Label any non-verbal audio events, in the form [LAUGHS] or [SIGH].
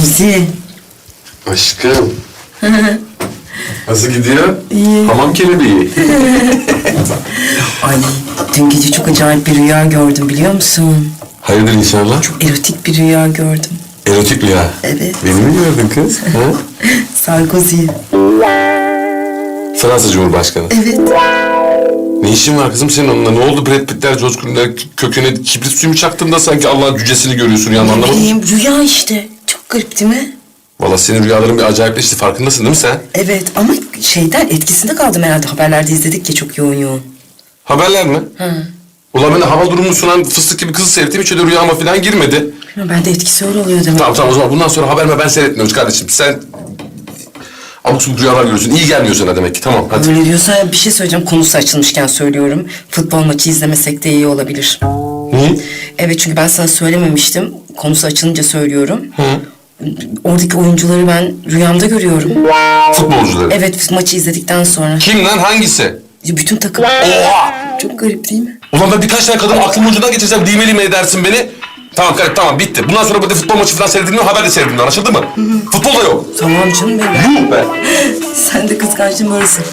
Hadi. Aşkım. [LAUGHS] Nasıl gidiyor? İyi. Hamam kelebeği. [LAUGHS] Ay dün gece çok acayip bir rüya gördüm biliyor musun? Hayırdır inşallah? Erotik bir rüya gördüm. Erotik rüya. Evet. Beni mi gördün kız? Ha? [LAUGHS] Sarkozy. Fransa Cumhurbaşkanı. Evet. Ne işin var kızım senin onunla? Ne oldu Brad Pitt'ler, George Clooney'ler köküne kibrit suyu mu çaktın da sanki Allah'ın cücesini görüyorsun ya Ne anlamadım. bileyim rüya işte. Garip değil mi? Valla senin rüyaların bir acayipleşti farkındasın değil mi sen? Evet ama şeyden etkisinde kaldım herhalde. Haberlerde izledik ya çok yoğun yoğun. Haberler mi? Hı. Ulan ben de hava durumunu sunan fıstık gibi kızı seyrettim hiç öyle rüyama falan girmedi. Ben de etkisi öyle oluyor demek. Tamam tamam o zaman bundan sonra haber ben seyretmiyoruz kardeşim. Sen abuk subuk rüyalar görüyorsun. İyi gelmiyor sana demek ki. Tamam hadi. Öyle diyorsan ya bir şey söyleyeceğim. Konusu açılmışken söylüyorum. Futbol maçı izlemesek de iyi olabilir. Niye? Evet çünkü ben sana söylememiştim. Konusu açılınca söylüyorum. Hı. Oradaki oyuncuları ben rüyamda görüyorum. Futbolcuları. Evet maçı izledikten sonra. Kim lan hangisi? Bütün takım. Oha! Çok garip değil mi? Ulan ben birkaç tane kadın aklımın ucundan geçirsem dimeli mi edersin beni? Tamam kardeşim tamam bitti. Bundan sonra burada futbol maçı falan seyredilmiyor, haber de seyredilmiyor. Anlaşıldı mı? Futbol da yok. Tamam canım benim. Yuh be. [LAUGHS] Sen de kıskançlığın böylesin.